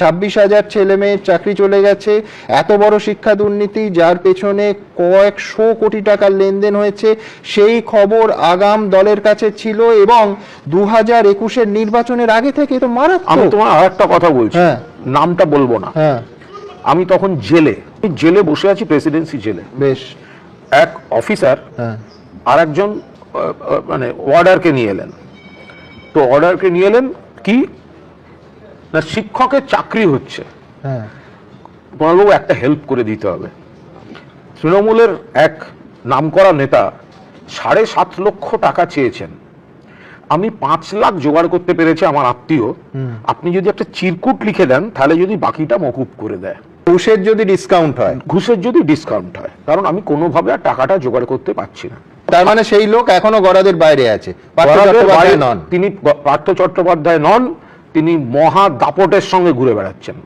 ছাব্বিশ হাজার ছেলে মেয়ের চাকরি চলে গেছে। এত বড় শিক্ষা দুর্নীতি যার পেছনে কয়েকশো কোটি টাকার লেনদেন হয়েছে সেই খবর আগাম দলের কাছে ছিল এবং দু হাজার একুশের নির্বাচনের আগে থেকে তো মারা আমি তোমার আর একটা কথা বলছি। হ্যাঁ। নামটা বলব না। হ্যাঁ। আমি তখন জেলে জেলে বসে আছি প্রেসিডেন্সি জেলে। বেশ। এক অফিসার হ্যাঁ। আর একজন মানে অর্ডারকে নিয়ে এলেন। তো অর্ডারকে নিয়ে এলেন কি? না শিক্ষকের চাকরি হচ্ছে। হ্যাঁ। কুণালবাবু একটা হেল্প করে দিতে হবে। তৃণমূলের এক নামকরা নেতা সাড়ে সাত লক্ষ টাকা চেয়েছেন। আমি পাঁচ লাখ জোগাড় করতে পেরেছি আমার আত্মীয়। আপনি যদি একটা চিরকুট লিখে দেন তাহলে যদি বাকিটা মকুব করে দেয়। ঘুষের যদি ডিসকাউন্ট হয়। ঘুষের যদি ডিসকাউন্ট হয় কারণ আমি কোনোভাবে আর টাকাটা জোগাড় করতে পারছি না। তার মানে সেই লোক এখনও গড়াদের বাইরে আছে। তিনি পার্থ চট্টোপাধ্যায় নন। তিনি মহা দাপটের সঙ্গে ঘুরে বেড়াচ্ছেন।